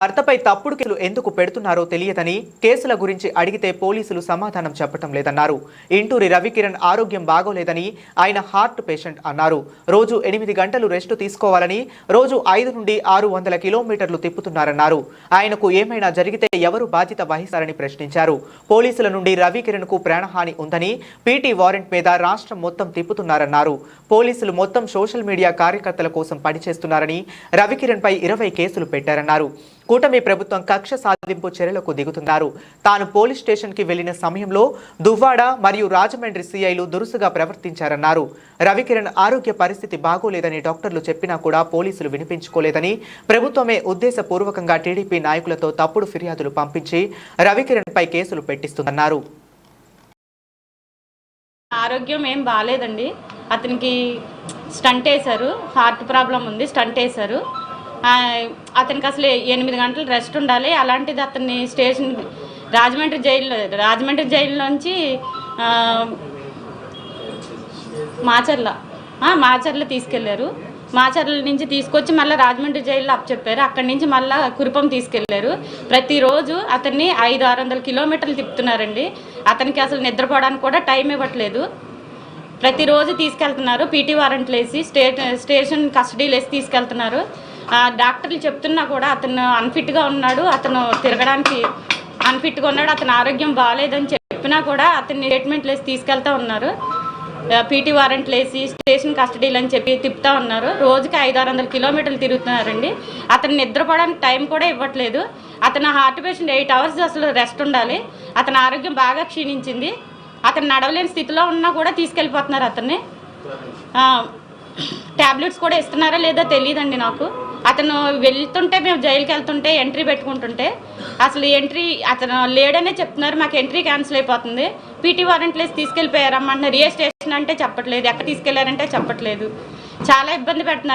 భర్తపై తప్పుడు కేసులు ఎందుకు పెడుతున్నారో తెలియదని కేసుల గురించి అడిగితే పోలీసులు సమాధానం చెప్పటం లేదన్నారు. ఇంటూరి రవికిరణ్ ఆరోగ్యం బాగోలేదని ఆయన హార్ట్ పేషెంట్ అన్నారు. రోజు ఎనిమిది గంటలు రెస్ట్ తీసుకోవాలని రోజు ఐదు నుండి ఆరు వందల కిలోమీటర్లు తిప్పుతున్నారన్నారు. ఆయనకు ఏమైనా జరిగితే ఎవరు బాధ్యత వహిస్తారని ప్రశ్నించారు. పోలీసుల నుండి రవికిరణ్కు ప్రాణహాని ఉందని పీటీ వారెంట్ మీద రాష్ట్రం మొత్తం తిప్పుతున్నారన్నారు. పోలీసులు మొత్తం సోషల్ మీడియా కార్యకర్తల కోసం పనిచేస్తున్నారని రవికిరణ్ పై ఇరవై కేసులు పెట్టారన్నారు. కూటమి ప్రభుత్వం కక్ష సాధింపు చర్యలకు దిగుతున్నారు. తాను పోలీస్ స్టేషన్కి వెళ్ళిన సమయంలో దువ్వాడ మరియు రాజమండ్రి సీఐలు దురుసుగా ప్రవర్తించారన్నారు. రవికిరణ్ ఆరోగ్య పరిస్థితి బాగోలేదని డాక్టర్లు చెప్పినా కూడా పోలీసులు వినిపించుకోలేదని ప్రభుత్వమే ఉద్దేశపూర్వకంగా టీడీపీ నాయకులతో తప్పుడు ఫిర్యాదులు పంపించి రవికిరణ్ పై కేసులు పెట్టిస్తుందన్నారు. ఆరోగ్యం ఏం బాగాలేదండి అతనికి స్టంట్ వేశారు హార్ట్ ప్రాబ్లం ఉంది స్టంట్ వేశారు. అతనికి అసలు ఎనిమిది గంటలు రెస్ట్ ఉండాలి. అలాంటిది అతన్ని స్టేషన్ రాజమండ్రి జైల్లో రాజమండ్రి జైల్లోంచి మాచర్ల మాచర్ల తీసుకెళ్ళారు. మాచర్ల నుంచి తీసుకొచ్చి మళ్ళీ రాజమండ్రి జైల్లో అప్పచెప్పారు. అక్కడి నుంచి మళ్ళీ కురుపం తీసుకెళ్ళారు. ప్రతిరోజు అతన్ని ఐదు ఆరు వందల కిలోమీటర్లు తిప్పుతున్నారండి. అతనికి అసలు నిద్రపోవడానికి కూడా టైం ఇవ్వట్లేదు. ప్రతిరోజు తీసుకెళ్తున్నారు. పీటీ వారెంట్లు వేసి స్టే స్టేషన్ కస్టడీలు వేసి తీసుకెళ్తున్నారు. డాక్టర్లు చెప్తున్నా కూడా అతను అన్ఫిట్గా ఉన్నాడు అతను తిరగడానికి అన్ఫిట్గా ఉన్నాడు అతని ఆరోగ్యం బాగాలేదని చెప్పినా కూడా అతన్ని ట్రీట్మెంట్లు వేసి తీసుకెళ్తా ఉన్నారు. పీటీ వారెంట్లు వేసి స్టేషన్ కస్టడీలు అని చెప్పి తిప్పుతా ఉన్నారు. రోజుకి ఐదు ఆరు వందల కిలోమీటర్లు తిరుగుతున్నారండి. అతను నిద్రపోవడానికి టైం కూడా ఇవ్వట్లేదు. అతను హార్ట్ పేషెంట్ ఎయిట్ అవర్స్ అసలు రెస్ట్ ఉండాలి. అతని ఆరోగ్యం బాగా క్షీణించింది. అతను నడవలేని స్థితిలో ఉన్నా కూడా తీసుకెళ్ళిపోతున్నారు అతన్ని. ట్యాబ్లెట్స్ కూడా ఇస్తున్నారా లేదో తెలియదండి నాకు. అతను వెళ్తుంటే మేము జైలుకి వెళ్తుంటే ఎంట్రీ పెట్టుకుంటుంటే అసలు ఎంట్రీ అతను లేడనే చెప్తున్నారు మాకు ఎంట్రీ క్యాన్సిల్ అయిపోతుంది. పీటీ వారెంట్లు వేసి తీసుకెళ్ళిపోయారమ్మంటున్నారు ఏ స్టేషన్ అంటే చెప్పట్లేదు ఎక్కడ తీసుకెళ్ళారంటే చెప్పట్లేదు. చాలా ఇబ్బంది పెడుతున్నారు.